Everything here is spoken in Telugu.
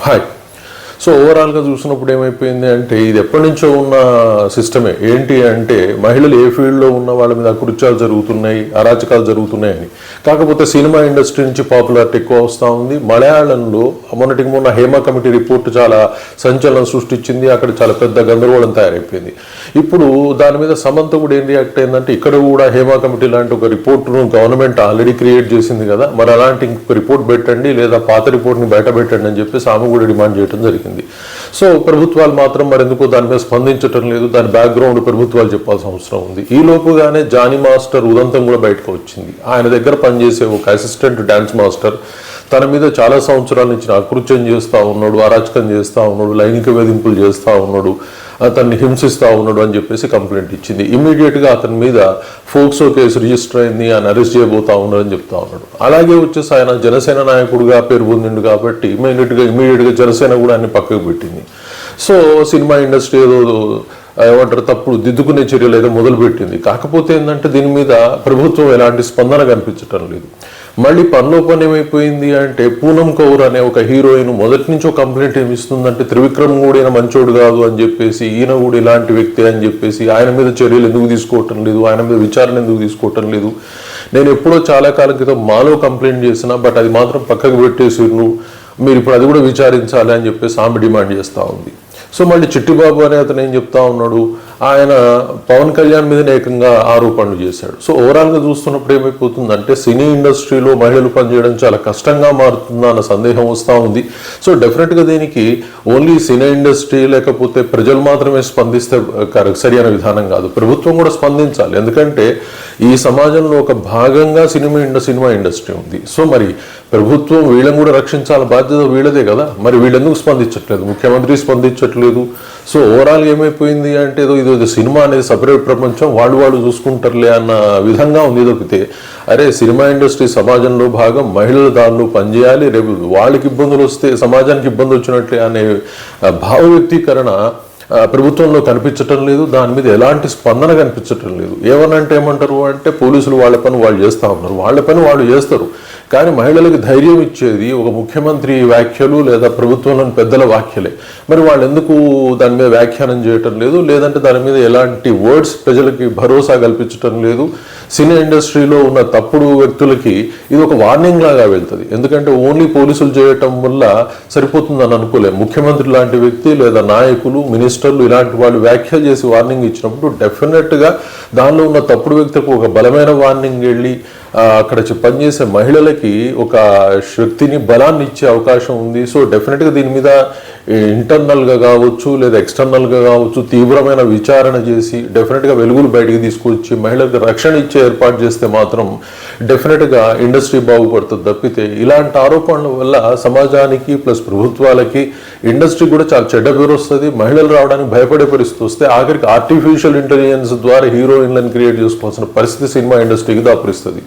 はい。సో ఓవరాల్గా చూసినప్పుడు ఏమైపోయింది అంటే ఇది ఎప్పటి నుంచో ఉన్న సిస్టమే. ఏంటి అంటే మహిళలు ఏ ఫీల్డ్లో ఉన్న వాళ్ళ మీద అకృత్యాలు జరుగుతున్నాయి అరాచకాలు జరుగుతున్నాయని కాకపోతే సినిమా ఇండస్ట్రీ నుంచి పాపులారిటీ ఎక్కువ వస్తూ ఉంది. మలయాళంలో మొన్నటికి మొన్న హేమ కమిటీ రిపోర్ట్ చాలా సంచలనం సృష్టించింది. అక్కడ చాలా పెద్ద గందరగోళం తయారైపోయింది. ఇప్పుడు దాని మీద సమంత కూడా ఏం రియాక్ట్ అయిందంటే ఇక్కడ కూడా హేమ కమిటీ లాంటి ఒక రిపోర్ట్ను గవర్నమెంట్ ఆల్రెడీ క్రియేట్ చేసింది కదా. మరి అలాంటి ఇంకొక రిపోర్ట్ పెట్టండి లేదా పాత రిపోర్ట్ని బయట పెట్టండి అని చెప్పేసి ఆమె కూడా డిమాండ్ చేయడం జరిగింది. సో ప్రభుత్వాలు మాత్రం మరెందుకు దాని మీద స్పందించటం లేదు. దాని బ్యాక్గ్రౌండ్ ప్రభుత్వాలు చెప్పాల్సిన అవసరం ఉంది. ఈ లోపుగానే జానీ మాస్టర్ ఉదంతం కూడా బయటకు వచ్చింది. ఆయన దగ్గర పనిచేసే ఒక అసిస్టెంట్ డాన్స్ మాస్టర్ తన మీద చాలా సంవత్సరాల నుంచి అకృత్యం చేస్తూ ఉన్నాడు అరాచకం చేస్తూ ఉన్నాడు లైంగిక వేధింపులు చేస్తూ ఉన్నాడు. అతన్ని హింసిస్తూ ఉన్నాడు అని చెప్పేసి కంప్లైంట్ ఇచ్చింది. ఇమీడియట్గా అతని మీద ఫోక్సో కేసు రిజిస్టర్ అయింది ఆయన అరెస్ట్ చేయబోతా ఉన్నాడు అని చెప్తా ఉన్నాడు. అలాగే వచ్చేసి ఆయన జనసేన నాయకుడిగా పేరు పొందిండు కాబట్టి ఇమీడియట్గా ఇమీడియట్గా జనసేన కూడా అన్ని పక్కకు పెట్టింది. సో సినిమా ఇండస్ట్రీ ఏదో ఏమంటారు తప్పుడు దిద్దుకునే చర్యలు ఏదో మొదలుపెట్టింది. కాకపోతే ఏంటంటే దీని మీద ప్రభుత్వం ఎలాంటి స్పందన కనిపించటం లేదు. మళ్ళీ పనిలో పని ఏమైపోయింది అంటే పూనం కౌర్ అనే ఒక హీరోయిన్ మొదటి నుంచో కంప్లైంట్ ఏమిస్తుందంటే త్రివిక్రమ్ కూడా ఈయన మంచోడు కాదు అని చెప్పేసి ఈయన కూడా ఇలాంటి వ్యక్తి అని చెప్పేసి ఆయన మీద చర్యలు ఎందుకు తీసుకోవటం లేదు ఆయన మీద విచారణ ఎందుకు తీసుకోవటం లేదు. నేను ఎప్పుడో చాలా కాలం క్రితం మాలో కంప్లైంట్ చేసిన బట్ అది మాత్రం పక్కకు పెట్టేసి మీరు ఇప్పుడు అది కూడా విచారించాలి అని చెప్పేసి ఆమె డిమాండ్ చేస్తూ ఉంది. సో మళ్ళీ చిట్టిబాబు అనే అతను ఏం చెప్తా ఉన్నాడు? ఆయన పవన్ కళ్యాణ్ మీద ఏకంగా ఆరోపణలు చేశాడు. సో ఓవరాల్గా చూస్తున్నప్పుడు ఏమైపోతుందంటే సినీ ఇండస్ట్రీలో మహిళలు పనిచేయడం చాలా కష్టంగా మారుతుందా అన్న సందేహం వస్తూ ఉంది. సో డెఫినెట్గా దీనికి ఓన్లీ సినీ ఇండస్ట్రీ లేకపోతే ప్రజలు మాత్రమే స్పందిస్తే సరి అనే విధానం కాదు. ప్రభుత్వం కూడా స్పందించాలి. ఎందుకంటే ఈ సమాజంలో ఒక భాగంగా సినిమా ఇండ సినిమా ఇండస్ట్రీ ఉంది. సో మరి ప్రభుత్వం వీళ్ళని కూడా రక్షించాల బాధ్యత వీళ్ళదే కదా? మరి వీళ్ళెందుకు స్పందించట్లేదు? ముఖ్యమంత్రి స్పందించట్లేదు. సో ఓవరాల్ ఏమైపోయింది అంటే ఏదో ఇది సినిమా అనేది సపరేట్ ప్రపంచం వాళ్ళు వాళ్ళు చూసుకుంటారులే అన్న విధంగా ఉంది. దొరికితే అరే సినిమా ఇండస్ట్రీ సమాజంలో భాగం మహిళల దానిలో పనిచేయాలి రేపు వాళ్ళకి ఇబ్బందులు వస్తే సమాజానికి ఇబ్బంది వచ్చినట్లే అనే భావ వ్యక్తీకరణ ప్రభుత్వంలో కనిపించటం లేదు దాని మీద ఎలాంటి స్పందన కనిపించటం లేదు. ఏమనంటే ఏమంటారు అంటే పోలీసులు వాళ్ళ పని వాళ్ళు చేస్తూ ఉన్నారు. వాళ్ళ పని వాళ్ళు చేస్తారు. కానీ మహిళలకు ధైర్యం ఇచ్చేది ఒక ముఖ్యమంత్రి వ్యాఖ్యలు లేదా ప్రభుత్వంలోని పెద్దల వ్యాఖ్యలే. మరి వాళ్ళు ఎందుకు దాని మీద వ్యాఖ్యానం చేయటం లేదు? లేదంటే దాని మీద ఎలాంటి వర్డ్స్ ప్రజలకి భరోసా కల్పించటం లేదు? సినీ ఇండస్ట్రీలో ఉన్న తప్పుడు వ్యక్తులకి ఇది ఒక వార్నింగ్ లాగా వెళ్తుంది. ఎందుకంటే ఓన్లీ పోలీసులు చేయటం వల్ల సరిపోతుందని అనుకోలేం. ముఖ్యమంత్రి లాంటి వ్యక్తి లేదా నాయకులు మినిస్టర్లు ఇలాంటి వాళ్ళు వ్యాఖ్యలు చేసి వార్నింగ్ ఇచ్చినప్పుడు డెఫినెట్గా దానిలో ఉన్న తప్పుడు వ్యక్తులకు ఒక బలమైన వార్నింగ్ వెళ్ళి అక్కడ పనిచేసే మహిళలకి ఒక శక్తిని బలాన్ని ఇచ్చే అవకాశం ఉంది. సో డెఫినెట్గా దీని మీద ఇంటర్నల్గా కావచ్చు లేదా ఎక్స్టర్నల్గా కావచ్చు తీవ్రమైన విచారణ చేసి డెఫినెట్గా వెలుగులు బయటికి తీసుకొచ్చి మహిళలకు రక్షణ ఇచ్చే ఏర్పాటు చేస్తే మాత్రం డెఫినెట్గా ఇండస్ట్రీ బాగుపడుతుంది తప్పితే ఇలాంటి ఆరోపణల వల్ల సమాజానికి ప్లస్ ప్రభుత్వాలకి ఇండస్ట్రీ కూడా చాలా చెడ్డ పేరు వస్తుంది. మహిళలు రావడానికి భయపడే పరిస్థితి వస్తే ఆఖరికి ఆర్టిఫిషియల్ ఇంటెలిజెన్స్ ద్వారా హీరోయిన్లను క్రియేట్ చేసుకోవాల్సిన పరిస్థితి సినిమా ఇండస్ట్రీకి దాపురిస్తుంది.